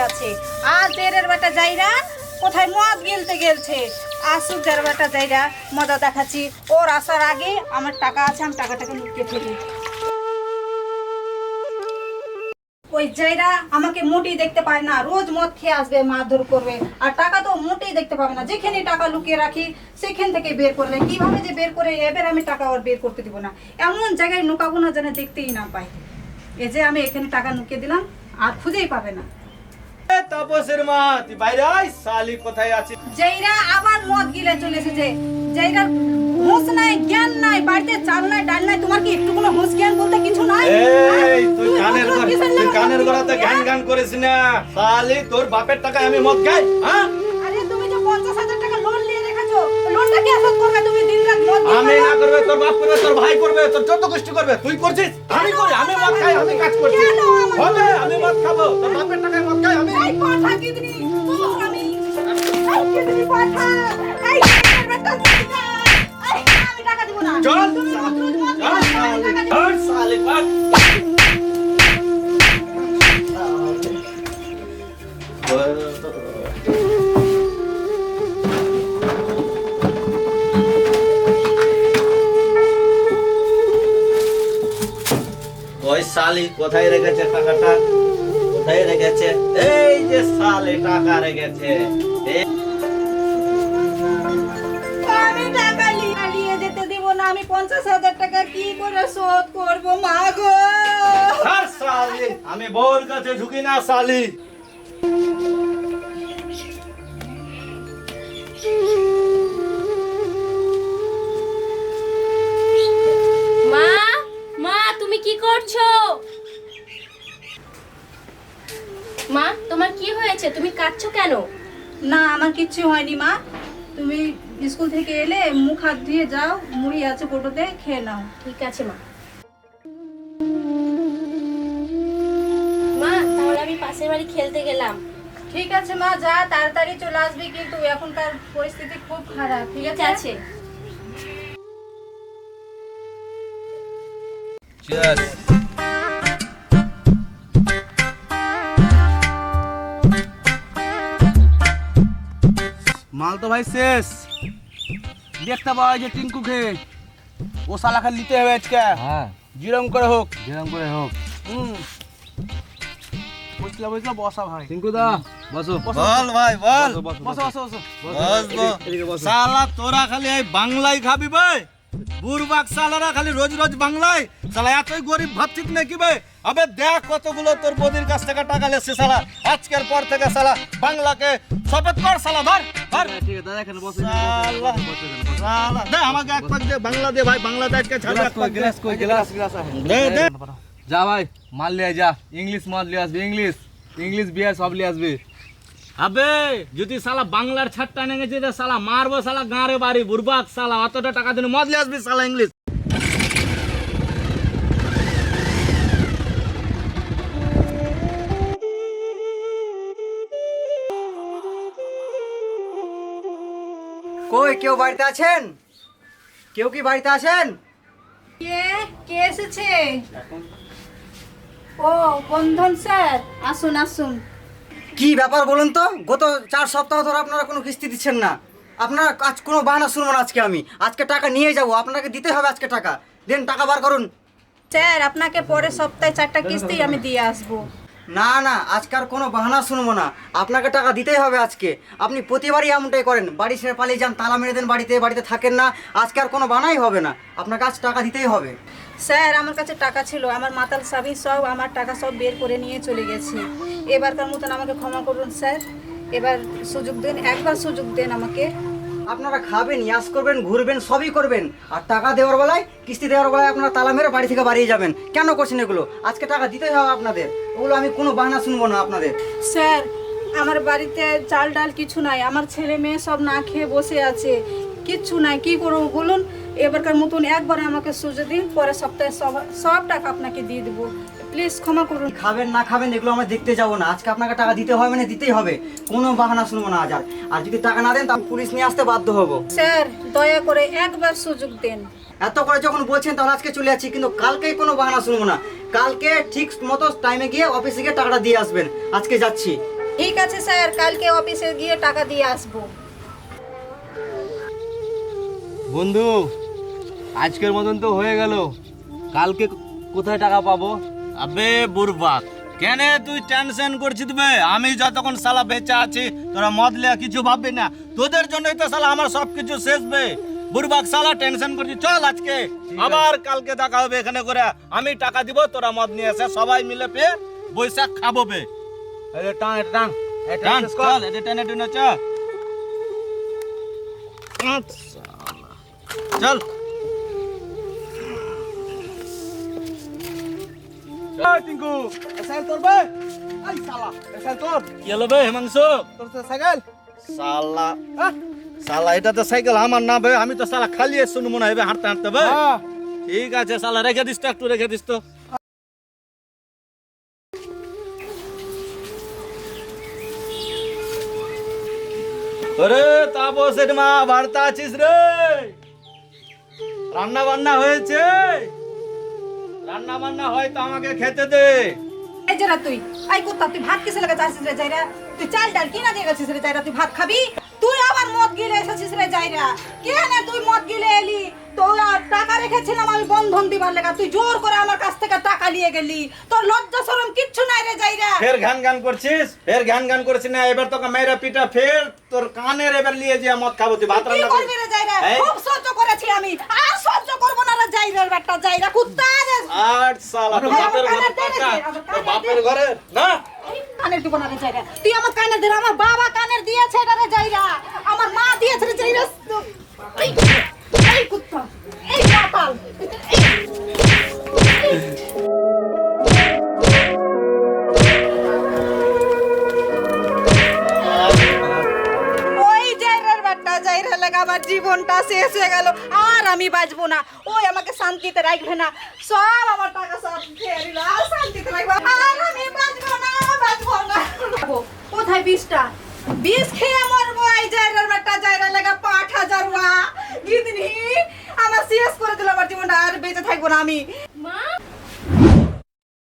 কাছে। আর জেরের বেটা যাইরা কোথায় মদ গিলতে গেলছে? আসুক যার বেটা যাইরা মজা দেখাচ্ছি। ওর আসার আগে আমার টাকা আছে, আমি টাকাটাকে লুকিয়ে ফেলি। ওই জায়রা আমাকে মোটেই দেখতে পায় না। রোজ মদ খেয়ে আসবে, মারধর করবে। আর টাকা তো মোটেই দেখতে পাবে না। যেখানে টাকা লুকিয়ে রাখি, সেখান থেকে বের করলে কীভাবে যে বের করে, এবার আমি টাকা ওর বের করতে দিব না। এমন জায়গায় নুকাবো যেন দেখতেই না পাই এই যে আমি এখানে টাকা লুকিয়ে দিলাম, আর খুঁজেই পাবে না। এ তাপসের মা তুই বাইরে আয় শালি কোথায় আছিস? যেইরা আবার মদ গিলে চলে এসেছে যেইরা হুঁশ নাই জ্ঞান নাই বাড়িতে চাল নাই ডাল নাই তোমার কি একটু কোনো হুঁশ জ্ঞান বলতে কিছু নাই? এই তুই কানের তুই কানের গড়াতে গান গান করিস না। শালি তোর বাপের টাকায় আমি মদ খাই হ্যাঁ আরে তুমি যে পঞ্চাশ হাজার টাকা লোন নিয়ে রেখেছো লোনটা কি আসল করবে তুমি দিন রাত মদ গিলবে আমি না? করবে তোর বাপ করবে তোর ভাই করবে তোর যত গোষ্ঠী করবে তুই করছিস? আমি করি আমি মদ খাই আমি কাজ করছি। হবে আমি মদ খাব তোর বাপের টাকায় মদ খাই আমি এই শালি কোথায় রেখেছে টাকাটা? কোথায় রেখেছে? এই যে শালি টাকা রেখেছে। আমি টাকা যেতে দিব না আমি পঞ্চাশ হাজার টাকা কি করে শোধ করব মা গো? আমি বউর কাছে ঢুকি না শালি তুমি কেন? না আমার কিচ্ছু হয়নি মা। তুমি স্কুল থেকে এলে মুখ হাত ধুয়ে যাও মুড়ি আছে কোটোতে খেয়ে নাও। ঠিক আছে মা। মা তাহলে আমি পাশের বাড়ি খেলতে গেলাম। ঠিক আছে মা যা তাড়াতাড়ি চলে আসবি কিন্তু এখনকার পরিস্থিতি খুব খারাপ ঠিক ঠিক আছে? আছে। মাল তো ভাই শেষ। দেখতে পাওয়া যে টিঙ্কু খেয়ে। ও শালা খালি নিতে হবে আজকে। হ্যাঁ। জিরম করে হোক। যেরকম করে হোক। হুম। বুঝলা বুঝলা বসা ভাই। টিঙ্কু দা বসো। বল ভাই বল। বসো বসো বসো বসবো শালা তোরা খালি এই বাংলাই খাবি ভাই। বুরবাক শালারা খালি রোজ রোজ বাংলায়। শালা এতই গরিব ভাবছিস নাকি ভাই? আবে দেখ কতগুলো তোর বদির কাছ থেকে টাকা লেছে শালা। আজকের পর থেকে শালা বাংলাকে শপথ কর শালা ধর ধর ঠিক আছে দাদা এখানে বসো শালা শালা দে আমাকে এক পাক দে বাংলা দে ভাই বাংলা দে আজকে ছাড় এক পাক গ্লাস কই গ্লাস? গ্লাস দে। দে যা ভাই মাল লিয়ে যা। ইংলিশ মাল লিয়ে আসবি ইংলিশ। ইংলিশ বিয়ার সব লিয়ে আসবি। আবে যদি শালা বাংলার ছাট্টা নিয়ে গেছে শালা মারবো শালা গাঁরে বাড়ি বুরবাক সালা অতটা টাকা দিন মদ লিয়ে আসবি সালা ইংলিশ। কই কেউ বাড়িতে আছেন? কেউ কি বাড়িতে আছেন? কে? কে এসেছে? ও বন্ধন স্যার আসুন আসুন। কি ব্যাপার বলুন তো? গত চার সপ্তাহ ধরে আপনারা কোনো কিস্তি দিচ্ছেন না। আপনারা আজ কোনো বাহানা শুনব না আজকে আমি। আজকে টাকা নিয়ে যাব আপনাকে দিতে হবে আজকে টাকা। দেন টাকা বার করুন। স্যার আপনাকে পরের সপ্তাহে চারটা কিস্তি আমি দিয়ে আসব। না না, আজকার কোনো বাহানা শুনব না। আপনাকে টাকা দিতেই হবে আজকে। আপনি প্রতিবারই এমনটাই করেন, বাড়ি ছেড়ে পালিয়ে যান, তালা মেরে দেন, বাড়িতে বাড়িতে থাকেন না আজকার কোনো বানাই হবে না। আপনাকে আজ টাকা দিতেই হবে। স্যার, আমার কাছে টাকা ছিল, আমার মাতাল সাবি সব, আমার টাকা সব বের করে নিয়ে চলে গেছে। এবারকার মতন আমাকে ক্ষমা করুন, স্যার। এবার সুযোগ দিন, একবার সুযোগ দেন আমাকে। আপনারা খাবেন, ইয়াস করবেন, ঘুরবেন, সবই করবেন। আর টাকা দেওয়ার বেলায়, কিস্তি দেওয়ার বেলায় আপনারা তালা মেরে বাড়ি থেকে বাড়িয়ে যাবেন। কেন করছেন এগুলো? আজকে টাকা দিতেই হবে আপনাদের। ওগুলো আমি কোনো বাহানা শুনব না আপনাদের। স্যার, আমার বাড়িতে চাল ডাল কিছু নাই। আমার ছেলে মেয়ে সব না খেয়ে বসে আছে। কিচ্ছু নাই কি করব বলুন? এবারকার মতন একবার আমাকে সুযোগ দিন পরের সপ্তাহে সব সব টাকা আপনাকে দিয়ে দেবো। প্লিজ ক্ষমা করুন। খাবেন না খাবেন এগুলো আমরা দেখতে যাব না। আজকে আপনাকে টাকা দিতে হবে মানে দিতেই হবে। কোনো বাহানা শুনব না আজ আর। আর যদি টাকা না দেন তাহলে পুলিশ নিয়ে আসতে বাধ্য হব। স্যার দয়া করে একবার সুযোগ দেন। এত করে যখন বলছেন তখন আজকে চলে যাচ্ছি কিন্তু কালকে কোনো বাহানা শুনব না। কালকে ঠিক মতো টাইমে গিয়ে অফিসে গিয়ে টাকাটা দিয়ে আসবেন। আজকে যাচ্ছি। ঠিক আছে স্যার কালকে অফিসে গিয়ে টাকা দিয়ে আসব। বন্ধু আজকের মতন তো হয়ে গেল। কালকে কোথায় টাকা পাবো? আবে বুরবাক কেন তুই টেনশন করছিস বে? আমি যতক্ষণ সালা বেঁচে আছি তোরা মদ লিয়া কিছু ভাববি না। তোদের জন্যই তো সালা আমার সব কিছু শেষ বে। বুরবাক সালা টেনশন করছিস। চল আজকে। আবার কালকে দেখা হবে এখানে করে। আমি টাকা দিব তোরা মদ নিয়ে এসে সবাই মিলে পে বৈশাখ খাব বে। যে টান এটা টান। এই টান। চল এটা টেনে টেনে চ আচ্ছা, চল এই টিঙ্কু সাইকেল তোর বে আই শালা সাইকেল তোর কি হলো বে হিমাংশু তোর তো সাইকেল সালা হ্যাঁ সালা এটা তো সাইকেল আমার না ভাই আমি তো সালা খালি শুনু মনে হবে হাঁটতে হাঁটতে ভাই হ্যাঁ ঠিক আছে সালা রেখে দিস তো একটু রেখে দিস তো ওরে তাপস মা বার্তা আছিস রে রান্না বান্না হয়েছে। রান্না বান্না হয় তো আমাকে খেতে দে। এই যারা তুই আই কুত্তা তুই ভাত কিসে লাগা যাচ্ছিস রে যাইরা তুই চাল ডাল কিনা দিয়ে গেছিস রে যাইরা তুই ভাত খাবি? তুই আবার মদ গিলে এসেছিস রে যাইরা কেন তুই মদ গিলে এলি? তো আর টাকা রেখেছিলাম আমি বন্ধন দিবার লেগা। তুই জোর করে আমার কাছ থেকে টাকা নিয়ে গেলি। তোর লজ্জা শরম কিচ্ছু নাই রে যাইরা ফের গান গান করছিস? ফের গান গান করছিস না? এবার তোকে মেয়েরা পিটা ফের তোর কানের এবার নিয়ে যে মদ খাব। তুই ভাত রান্না করবি রে যাইরা খুব সহ্য করেছি আমি। সহ্য করব না রে যাইরা বেটা যাইরা কুত্তা রে আট সাল হ্যাঁ, বাপের ঘরে টাকা, বাপের ঘরে না? কানের দিব না রে যাইরা তুই আমার কানের দে আমার বাবা কানের দিয়েছে এটা রে যাইরা আমার মা দিয়েছে রে যাইরা এই এই কুত্তা এই পাতাল। আমার জীবনটা শেষ হয়ে গেল। আর আমি বাঁচবো না। ওই আমাকে শান্তিতে রাখবে না। সব আমার টাকা সব খেয়ে আর শান্তিতে রাখব আর আমি বাঁচবো না বাঁচবো না। কোথায় বিষটা? বিষ খেয়ে মরবো এই জায়গার বাট্টা জায়গা লাগা পাঁচ হাজার ওয়া আমার শেষ করে দিল আমার জীবনটা, আর বেঁচে থাকব না আমি।